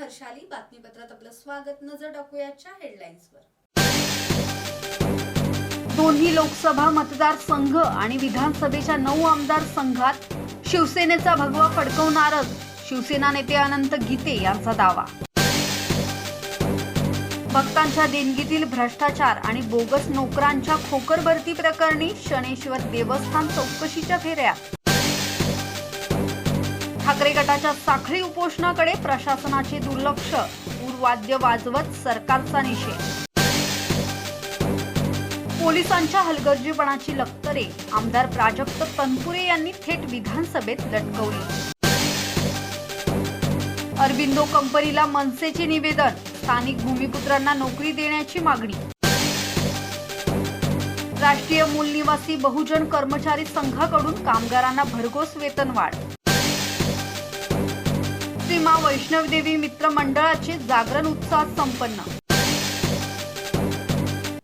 हर्षाली बातमीपत्रात आपलं स्वागत. नजर टाकूयाच्या हेडलाईन्सवर दोन्ही लोकसभा मतदारसंघ आणि विधानसभेच्या नऊ आमदार संघात शिवसेनेचा भगवा फडकवणारच शिवसेना नेते अनंत गीते यांचा दावा. भक्तांच्या देणगीतील भ्रष्टाचार आणि बोगस नोकरांच्या खोकर भरती प्रकरणी शनेश्वर देवस्थान चौकशीच्या फेऱ्या. ठाकरे गटाच्या साखळी उपोषणाकडे प्रशासनाचे दुर्लक्ष. पूर्वाद्य वाजवत सरकारचा निषेध. पोलिसांच्या हलगर्जीपणाची लक्तरे. आमदार प्राजक्त तनपुरे यांनी थेट विधानसभेत लटकवली. अरबिंदो कंपनीला मनसेचे निवेदन. स्थानिक भूमिपुत्रांना नोकरी देण्याची मागणी. राष्ट्रीय मूलनिवासी बहुजन कर्मचारी संघाकडून कामगारांना भरघोस वेतनवाढ. श्रीमा वैष्णवदेवी मित्र मंडळाचे जागरण उत्साहात संपन्न.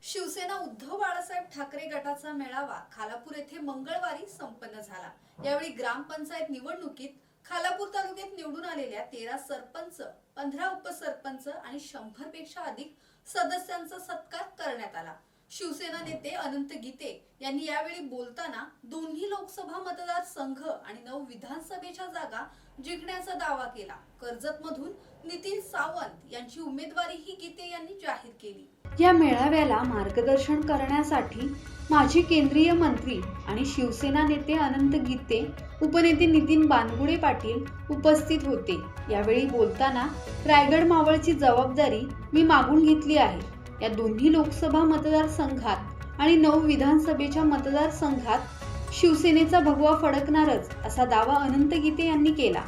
शिवसेना उद्धव बाळासाहेब ठाकरे गटाचा मेळावा खालापूर येथे मंगळवारी संपन्न झाला. यावेळी ग्रामपंचायत निवडणुकीत खालापूर तालुक्यात निवडून आलेल्या तेरा सरपंच पंधरा उपसरपंच आणि शंभरपेक्षा अधिक सदस्यांचा सत्कार करण्यात आला. शिवसेना नेते अनंत गीते यांनी यावेळी बोलताना दोन्ही लोकसभा मतदारसंघ आणि नऊ विधानसभेच्या जागा जिंकण्याचा दावा केला. कर्जत मधून नितीन सावंत यांची उमेदवारीही गीते यांनी जाहीर केली. या मेळाव्याला मार्गदर्शन करण्यासाठी माजी केंद्रीय मंत्री आणि शिवसेना नेते अनंत गीते उपनेते नितीन बानगुडे पाटील उपस्थित होते. यावेळी बोलताना रायगड मावळची जबाबदारी मी मागून घेतली आहे. या दोन्ही लोकसभा मतदारसंघात आणि नऊ विधानसभेच्या मतदारसंघात शिवसेनेचा भगवा फडकणारच असा दावा अनंत गीते यांनी केला.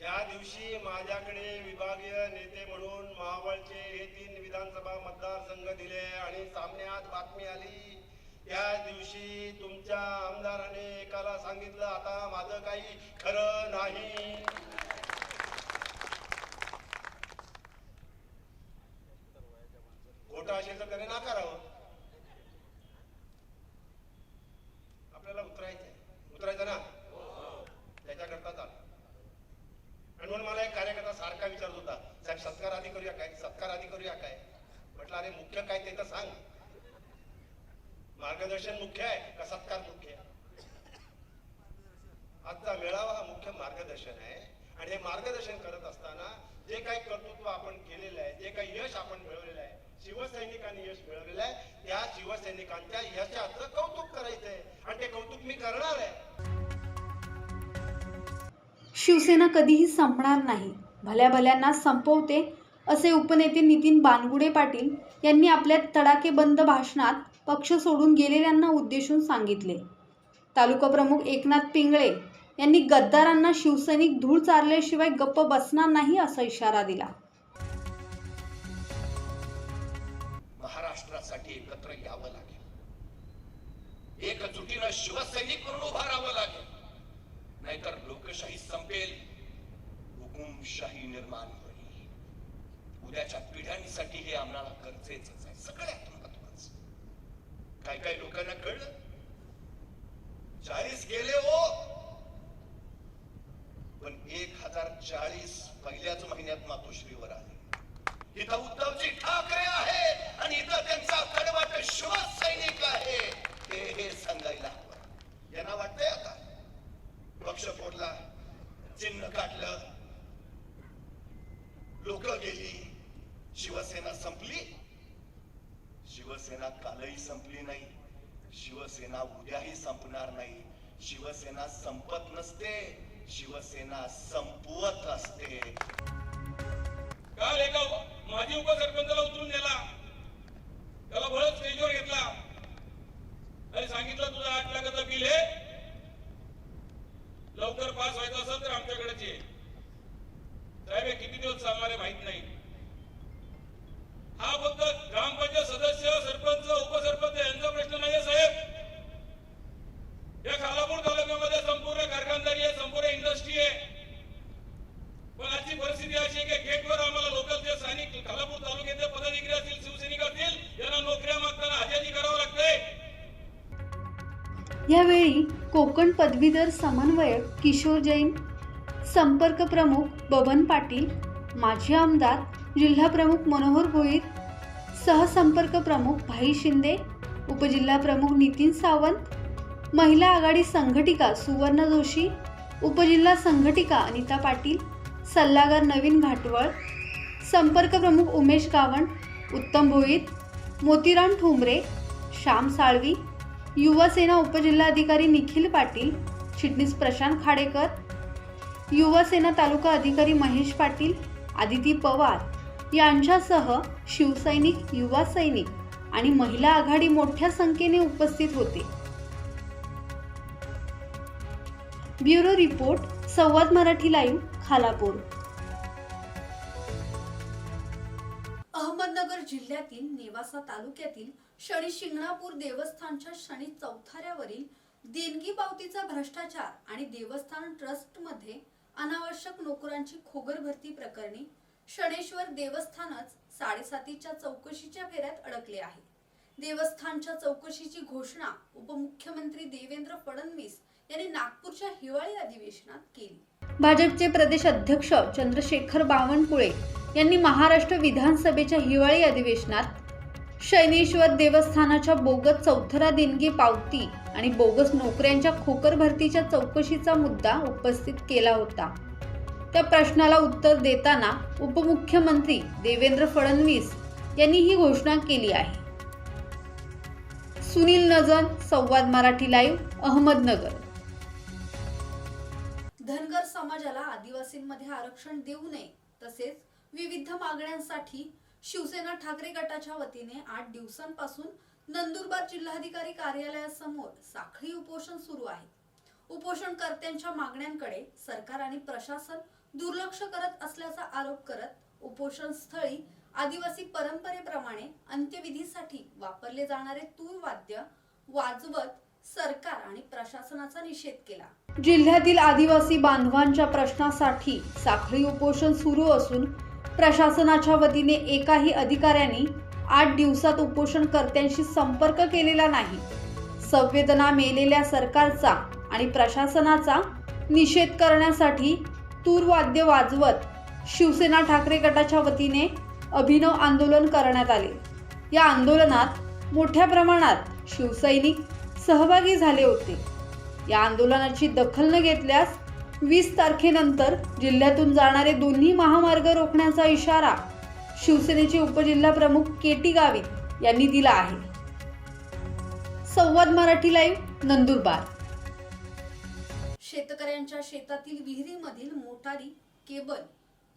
या दिवशी माझ्याकडे विभागीय नेते म्हणून महाबळचे हे तीन विधानसभा मतदारसंघ दिले आणि सामन्यात बातमी आली या दिवशी तुमच्या आमदाराने एकाला सांगितलं आता माझं काही खरं नाही. खोटं असेल तर त्याने नाकारावं आपल्याला उतरायचंय उतरायचं ना त्याच्याकरता चाल आणि म्हणून मला एक कार्यकर्ता सारखा विचारत होता साहेब सत्कार आधी करूया काय सत्कार आधी करूया काय? म्हटलं अरे मुख्य काय ते तर सांग. मार्गदर्शन मुख्य आहे का सत्कार मुख्य आहे? आजचा मेळावा हा मुख्य मार्गदर्शन आहे. आणि हे मार्गदर्शन करत असताना जे काही कर्तृत्व आपण केलेलं आहे जे काही यश आपण मिळवलेलं आहे शिवसैनिकांनी यश मिळवलेलं आहे त्या शिवसैनिकांच्या यशाचं कौतुक करायचंय. आणि ते कौतुक मी करणार आहे. शिवसेना कधीही संपणार नाही. भल्या भल्यांना संपवते असे उपनेते नितीन बानगुडे पाटील यांनी आपल्या तडाकेबंद भाषणात पक्ष सोडून गेलेल्यांना उद्देशून सांगितले. तालुका प्रमुख एकनाथ पिंगळे यांनी गद्दारांना शिवसैनिक धूळ चारल्याशिवाय गप्प बसणार नाही असा इशारा दिला. महाराष्ट्रासाठी एकत्र यावं लागेल. एकजुटीनं शिवसैनिक म्हणून उभा राहावं लागेल. नाहीतर लोकशाही संपेल. हुकुमशाही निर्माण उद्याच्या पिढ्यांसाठी हे आम्हाला गरजेचंच आहे. सगळ्यात महत्वाचं काय काय लोकांना कळलं? चाळीस गेले हो. पण एक हजार चाळीस पहिल्याच महिन्यात मातोश्रीवर आले. इथं उद्धवजी ठाकरे आहे आणि इथं त्यांचा कडवट शिवसैनिक आहे. ते हे सांगायला हवं. यांना वाटतंय आता? पक्ष फोडला चिन्ह काढलं. लोक गेली. शिवसेना संपली. शिवसेना कालही संपली नाही. शिवसेना उद्याही संपणार नाही. शिवसेना संपत नसते. शिवसेना संपवत असते. काल एका माजी उपसरपंचाला उतरून नेला. त्याला बळच स्टेजवर घेतला. आणि सांगितलं तुझं आठ लाखाचं बिल आहे लवकर पास व्हायचं असेल तर आमच्याकडेच ये साहेब हे किती दिवस चालणार आहे माहीत नाही हा फक्त ग्रामपंचायत सदस्य सरपंच उपसरपंच यांचा प्रश्न नाहीये साहेब या खालापूर तालुक्यामध्ये संपूर्ण कारखानदारी आहे संपूर्ण इंडस्ट्री आहे पण आजची परिस्थिती अशी आहे की गेटवर आम्हाला लोकलचे स्थानिक खालापूर तालुक्याचे पदाधिकारी असतील शिवसैनिक असतील यांना नोकऱ्या मागताना हजेरी करावं लागतंय यावेळी कोकण पदवीधर समन्वयक किशोर जैन संपर्क प्रमुख बबन पाटील माजी आमदार जिल्हा प्रमुख मनोहर भोईर सहसंपर्क प्रमुख भाई शिंदे उपजिल्हा प्रमुख नितीन सावंत महिला आघाडी संघटिका सुवर्ण जोशी उपजिल्हा संघटिका अनिता पाटील सल्लागार नवीन घाटवळ संपर्क प्रमुख उमेश गावण उत्तम भोईर मोतीराम ठोंबरे श्याम साळवी युवासेना उपजिल्हाधिकारी निखिल पाटील चिटणीस प्रशांत खाडेकर युवासेना तालुका अधिकारी महेश पाटील आदिती पवार यांच्यासह शिवसैनिक युवा सैनिक आणि महिला आघाडी मोठ्या संख्येने उपस्थित होते. ब्युरो रिपोर्ट संवाद मराठी लाईव्ह खालापूर. अहमदनगर जिल्ह्यातील नेवासा तालुक्यातील शनी शिंगणापूर देवस्थानच्या शनी चौथाऱ्यावरील देणगी पावतीचा भ्रष्टाचार आणि देवस्थान ट्रस्टमध्ये अनावश्यक नोकरांची खोगर भरती प्रकरणी शनेश्वर देवस्थानच साडेसातीच्या चौकशीच्या फेऱ्यात अडकले आहे. देवस्थानच्या चौकशीची घोषणा उपमुख्यमंत्री देवेंद्र फडणवीस यांनी नागपूरच्या हिवाळी अधिवेशनात केली. भाजपचे प्रदेश अध्यक्ष चंद्रशेखर बावनकुळे यांनी महाराष्ट्र विधानसभेच्या हिवाळी अधिवेशनात शैनेश्वर देवस्थानाच्या बोगस चौथरा देणगी पावती आणि बोगस नोकऱ्यांच्या खोकर भरतीच्या चौकशीचा मुद्दा उपस्थित केला होता. त्या प्रश्नाला उत्तर देताना उपमुख्यमंत्री देवेंद्र फडणवीस यांनी ही घोषणा केली आहे. सुनील नजन संवाद मराठी लाईव्ह अहमदनगर. धनगर समाजाला आदिवासींमध्ये आरक्षण देऊ नये तसेच विविध मागण्यांसाठी शिवसेना ठाकरे गटाच्या वतीने आठ दिवसांपासून नंदुरबार जिल्हाधिकारी कार्यालयासमोर साखळी उपोषण सुरू आहे. उपोषणकर्त्यांच्या मागण्यांकडे सरकार आणि प्रशासन दुर्लक्ष करत असल्याचा आरोप करत उपोषण स्थळी आदिवासी परंपरेप्रमाणे अंत्यविधीसाठी वापरले जाणारे तूर वाद्य वाजवत सरकार आणि प्रशासनाचा निषेध केला. जिल्ह्यातील आदिवासी बांधवांच्या प्रश्नासाठी साखळी उपोषण सुरू असून प्रशासनाच्या वतीने एकाही अधिकाऱ्यांनी आठ दिवसात उपोषणकर्त्यांशी संपर्क केलेला नाही. संवेदना मेलेल्या सरकारचा आणि प्रशासनाचा निषेध करण्यासाठी तूरवाद्य वाजवत शिवसेना ठाकरे गटाच्या वतीने अभिनव आंदोलन करण्यात आले. या आंदोलनात मोठ्या प्रमाणात शिवसैनिक सहभागी झाले होते. या आंदोलनाची दखल न घेतल्यास वीस तारखेनंतर जिल्ह्यातून जाणारे दोन्ही महामार्ग रोखण्याचा इशारा शिवसेनेचे उपजिल्हा प्रमुख के टी गावित यांनी दिला आहे. संवाद मराठी लाईव्ह नंदुरबार. शेतकऱ्यांच्या शेतातील विहिरीमधील मोटारी केबल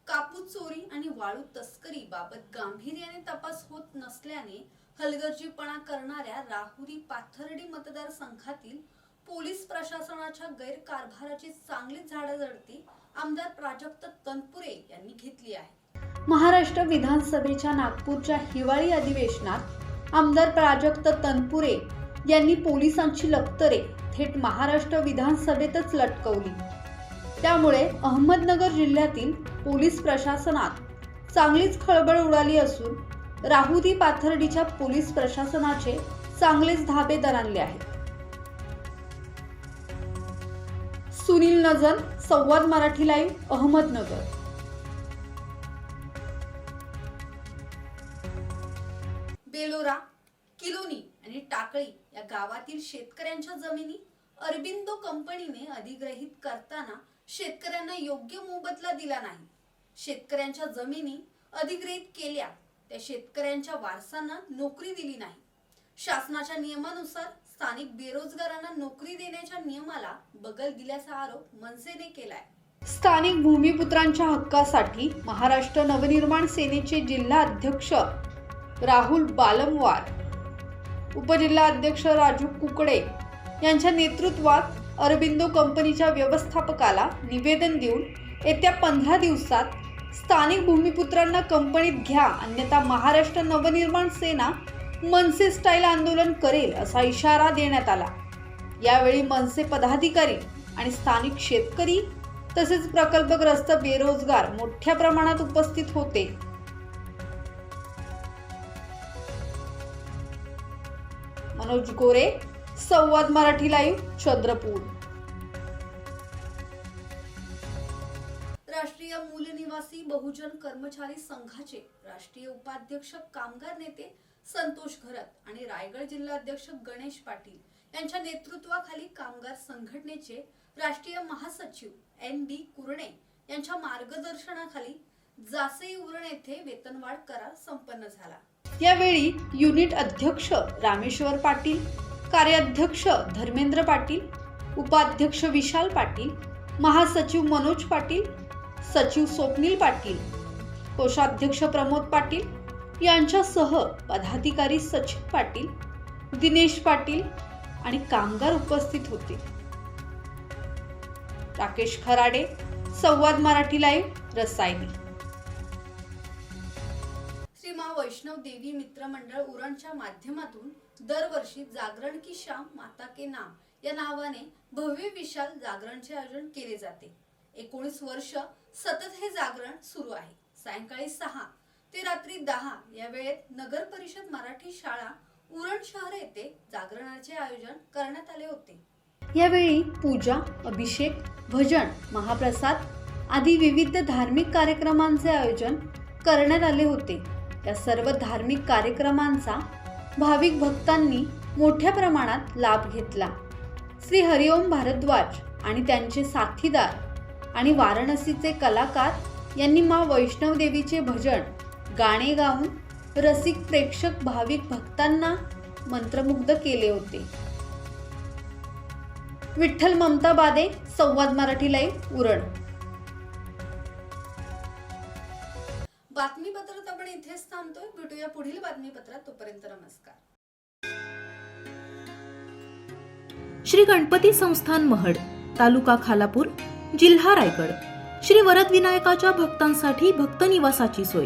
कापूस चोरी आणि वाळू तस्करी बाबत गांभीर्याने तपास होत नसल्याने हलगर्जीपणा करणाऱ्या राहुरी पाथर्डी मतदारसंघातील पोलीस प्रशासनाच्या गैरकारभाराची चांगली झाडाझडती आमदार प्राजक्त तनपुरे यांनी घेतली आहे. महाराष्ट्र विधानसभेच्या नागपूरच्या हिवाळी अधिवेशनात आमदार प्राजक्त तनपुरे यांनी पोलिसांची लक्तरे थेट महाराष्ट्र विधानसभेतच लटकवली. त्यामुळे अहमदनगर जिल्ह्यातील पोलीस प्रशासनात चांगलीच खळबळ उडाली असून राहुदी पाथर्डीच्या पोलीस प्रशासनाचे चांगलेच धाबे दरानले आहेत. सुनील नजर संवाद मराठी लाईव्ह अहमदनगर. बेलोरा किलोनी आणि टाकळी या गावातील शेतकऱ्यांच्या जमिनी अरबिंदो कंपनीने अधिग्रहित करताना शेतकऱ्यांना योग्य मोबदला दिला नाही. शेतकऱ्यांच्या जमिनी अधिग्रहित केल्या त्या शेतकऱ्यांच्या वारसांना नोकरी दिली नाही. शासनाच्या नियमानुसार स्थानिक बेरोजगारांना नोकरी देण्याच्या नियमाला बगल दिल्याचा आरोप मनसेने केलाय. स्थानिक भूमिपुत्रांच्या हक्कासाठी महाराष्ट्र नवनिर्माण सेनेचे जिल्हा अध्यक्ष राहुल बालमवार उपजिल्हा अध्यक्ष राजू कुकडे यांच्या नेतृत्वात अरबिंदो कंपनीच्या व्यवस्थापकाला निवेदन देऊन येत्या पंधरा दिवसात स्थानिक भूमिपुत्रांना कंपनीत घ्या अन्यथा महाराष्ट्र नवनिर्माण सेना मनसे स्टाईल आंदोलन करेल असा इशारा देण्यात आला. यावेळी मनसे पदाधिकारी आणि स्थानिक शेतकरी तसेच प्रकल्पग्रस्त बेरोजगार मोठ्या प्रमाणात उपस्थित होते. मनोज गोरे संवाद मराठी लाईव्ह चंद्रपूर. राष्ट्रीय मूल निवासी बहुजन कर्मचारी संघाचे राष्ट्रीय उपाध्यक्ष कामगार नेते संतोष घरत आणि रायगड जिल्हाध्यक्ष गणेश पाटील यांच्या नेतृत्वाखाली कामगार संघटनेचे राष्ट्रीय महासचिव एन डी कुरणे यांच्या मार्गदर्शनाखाली जासई उरण येथे वेतनवाढ करार संपन्न झाला. यावेळी युनिट अध्यक्ष रामेश्वर पाटील कार्याध्यक्ष धर्मेंद्र पाटील उपाध्यक्ष विशाल पाटील महासचिव मनोज पाटील सचिव स्वप्नील पाटील कोषाध्यक्ष प्रमोद पाटील यांच्यासह पदाधिकारी सचिन पाटील दिनेश पाटील आणि कामगार उपस्थित होते. राकेश खराडे संवाद मराठी लाईव्ह रसायनी. श्रीमा वैष्णव देवी मित्र मंडळ उरणच्या माध्यमातून दरवर्षी जागरण की श्याम माता के नाम या नावाने भव्य विशाल जागरणचे आयोजन केले जाते. एकोणीस वर्ष सतत हे जागरण सुरू आहे. सायंकाळी सहा ते रात्री दहा या वेळेत नगर परिषद मराठी शाळा उरण शहर येथे जागरणाचे आयोजन करण्यात आले होते. यावेळी पूजा अभिषेक भजन महाप्रसाद आदी विविध धार्मिक कार्यक्रमांचे आयोजन करण्यात आले होते. या सर्व धार्मिक कार्यक्रमांचा भाविक भक्तांनी मोठ्या प्रमाणात लाभ घेतला. श्री हरिओम भारद्वाज आणि त्यांचे साथीदार आणि वाराणसीचे कलाकार यांनी मा वैष्णवदेवीचे भजन गाणे गाऊन रसिक प्रेक्षक भाविक भक्तांना मंत्रमुग्ध केले होते. विठ्ठल ममता बादे संवाद मराठी लाईव्ह उरण. बातमीपत्रात आपण इथेच थांबतोय. भेटूया पुढील बातमीपत्रात. तोपर्यंत नमस्कार. श्री गणपती संस्थान महड तालुका खालापूर जिल्हा रायगड. श्री वरदविनायकाच्या भक्तांसाठी भक्त निवासाची सोय.